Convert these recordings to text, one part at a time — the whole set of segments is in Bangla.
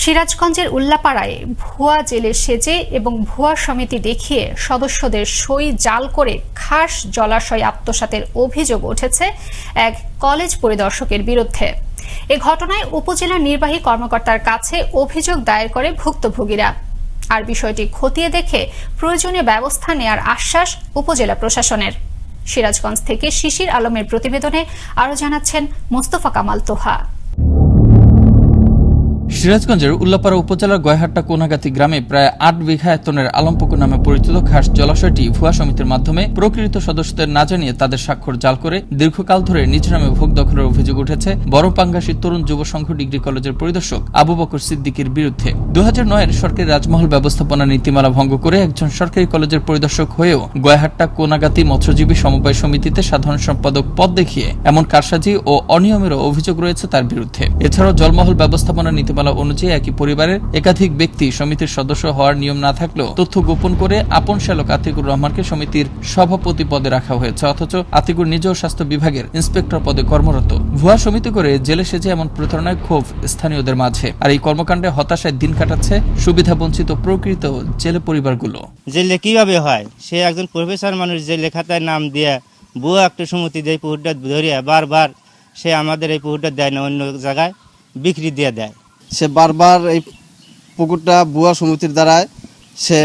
সিরাজগঞ্জের উল্লাপাড়ায় ভুয়া জেলে সেজে এবং ভুয়া সমিতি দেখিয়ে সদস্যদের সই জাল করে খাস জলাশয় আত্মসাতের অভিযোগ উঠেছে এক কলেজ পরিদর্শকের বিরুদ্ধে। এ ঘটনায় উপজেলা নির্বাহী কর্মকর্তার কাছে অভিযোগ দায়ের করে ভুক্তভোগীরা। আর বিষয়টি খতিয়ে দেখে প্রয়োজনীয় ব্যবস্থা নেয়ার আশ্বাস উপজেলা প্রশাসনের। সিরাজগঞ্জ থেকে শিশির আলমের প্রতিবেদনে আরও জানাচ্ছেন মোস্তফা কামাল তোহা। সিরাজগঞ্জের উল্লাপাড়া উপজেলার গয়হাট্টা কোনাগাতি গ্রামে প্রায় আট বিঘা এতনের আলমপুকুর নামে পরিচিত খাস জলাশয়টি ভুয়া সমিতির মাধ্যমে প্রকৃত সদস্যদের না জানিয়ে তাদের স্বাক্ষর জাল করে দীর্ঘকাল ধরে নিজ নামে ভোগ দখলের অভিযোগ উঠেছে। বড়পাঙ্গাসী তরুণ যুব সংঘ ডিগ্রি কলেজের পরিদর্শক আবু বকর সিদ্দিকির বিরুদ্ধে। দু হাজার সরকারি রাজমহল ব্যবস্থাপনা নীতিমালা ভঙ্গ করে একজন সরকারি কলেজের পরিদর্শক হয়েও গয়াহাট্টা কোনাগাতি মৎস্যজীবী সমবায় সমিতিতে সাধারণ সম্পাদক পদ দেখিয়ে এমন কারসাজি ও অনিয়মেরও অভিযোগ রয়েছে তার বিরুদ্ধে। এছাড়াও জলমহল ব্যবস্থাপনা নীতিমালা অনুযায়ী একই পরিবারের একাধিক ব্যক্তি সমিতির সদস্য হওয়ার নিয়ম না থাকলেও তথ্য গোপন করে আপন শালক আতিকুর রহমানকে সমিতির সভাপতি পদে রাখা হয়েছে, অথচ আতিকুর নিজেও স্বাস্থ্য বিভাগের ইন্সপেক্টর পদে কর্মরত। ভুয়া সমিতি করে জেলে সেজে এমন প্রতারণায় ক্ষোভ স্থানীয়দের মাঝে। আর এই কর্মকাণ্ডে হতাশায় দিন কাটাচ্ছে সুবিধা বঞ্চিত প্রকৃত জেলে পরিবারগুলো। জেলে কীভাবে হয়? সে একজন প্রফেসর মানুষ যে লেখাতায় নাম দিয়ে বুয়া একটা সমিতি দেয় পুকুরটা ধরিয়া বারবার সে আমাদের এই পুকুরটা দেয় না অন্য জায়গায় বিক্রি দিয়ে দেয়। সে বারবার এই পুকুরটা বুয়া সমিতির দ্বারায় সে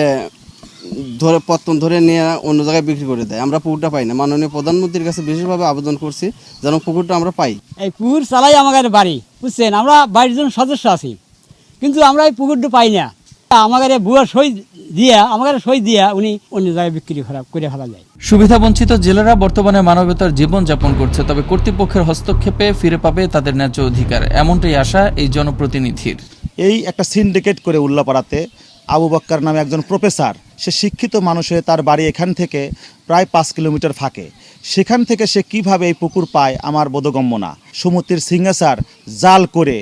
ধরে পত্তন ধরে নিয়ে অন্য জায়গায় বিক্রি করে দেয়। আমরা পুকুরটা পাই না। মাননীয় প্রধানমন্ত্রীর কাছে বিশেষভাবে আবেদন করছি যেন পুকুরটা আমরা পাই। এই পুকুর চালাই আমাদের বাড়ি বুঝছেন? আমরা বাড়ির জন সদস্য আছি। কিন্তু আমরা এই পুকুরটা পাই না। আমাদের বুয়া সই দিয়া আমাদের সই দিয়া উনি অন্য জায়গায় বিক্রি করা করে ফেলা যায়। সুবিধা বঞ্চিত জেলেরা বর্তমানে মানবতার জীবন যাপন করছে তবে কর্তৃপক্ষের হস্তক্ষেপে ফিরে পাবে তাদের ন্যায্য অধিকার। এমনটাই আশা এই জনপ্রতিনিধির। এই একটা সিন্ডিকেট করে উল্লাপাড়াতে আবু বক্কার নামে একজন প্রফেসর সে শিক্ষিত মানুষ হয়ে তার বাড়ি এখান থেকে প্রায় পাঁচ কিলোমিটার ফাঁকে। সেখান থেকে সে কীভাবে এই পুকুর পায় আমার বোধগম্য না। সমুদ্রের সিংহাসার জাল করে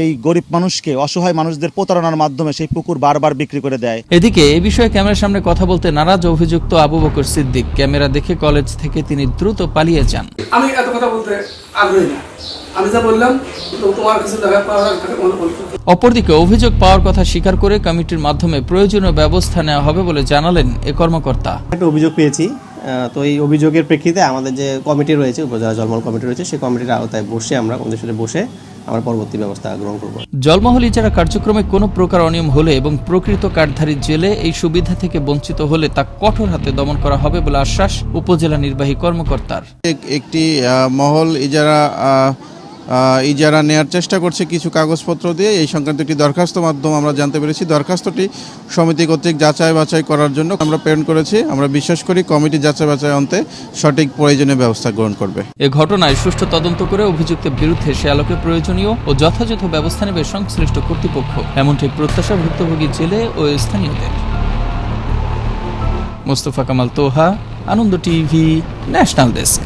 এই গরিব মানুষকে অসহায় মানুষদের প্রতারণার মাধ্যমে সেই পুকুর বারবার বিক্রি করে দেয়। এদিকে এ বিষয়ে ক্যামেরার সামনে কথা বলতে নারাজ অভিযুক্ত আবু বকর সিদ্দিক। ক্যামেরা দেখে কলেজ থেকে তিনি দ্রুত পালিয়ে যান। আমি এত কথা বলতে আগ্রহী না। আমি যা বললাম তোমার কাছে দেখা পাওয়ার অপরদিকে অভিযোগ পাওয়ার কথা স্বীকার করে কমিটির মাধ্যমে প্রয়োজনীয় ব্যবস্থা নেওয়া হবে বলে জানালেন এ কর্মকর্তা। একটা অভিযোগ পেয়েছি আহ, তো এই অভিযোগের প্রেক্ষিতে আমাদের যে কমিটি রয়েছে উপজেলা জলমল কমিটি রয়েছে সেই কমিটির আওতায় বসে আমরা ওদের সাথে বসে আমরা পরবর্তী ব্যবস্থা গ্রহণ করব। জলমহল ইজারা কার্যক্রমে কোনো প্রকার অনিয়ম হলে এবং প্রকৃত কার্ডধারী জেলে এই সুবিধা থেকে বঞ্চিত হলে তা কঠোর হাতে দমন করা হবে বলে আশ্বাস উপজেলা নির্বাহী কর্মকর্তার। একটি আহ, মহল ইজারা ইজারা নেয়ার চেষ্টা করছে কিছু কাগজপত্র দিয়ে, এই সংক্রান্ত একটি দরখাস্ত মাধ্যম আমরা জানতে পেরেছি। দরখাস্তটি সমিতি কর্তৃক যাচাই বাছাই করার জন্য আমরা প্রেরণ করেছি। আমরা বিশ্বাস করি কমিটি যাচাই বাছাই অন্তে সঠিক প্রয়োজনীয় ব্যবস্থা গ্রহণ করবে। এ ঘটনায় সুষ্ঠু তদন্ত করে অভিযুক্তের বিরুদ্ধে সে আলোকে প্রয়োজনীয় ও যথাযথ ব্যবস্থা নেবে সংশ্লিষ্ট কর্তৃপক্ষ। এমনটি প্রত্যাশা ভুক্তভোগী জেলে ও স্থানীয়দের। Mostafa Kamal Toha, Ananda TV, national desk.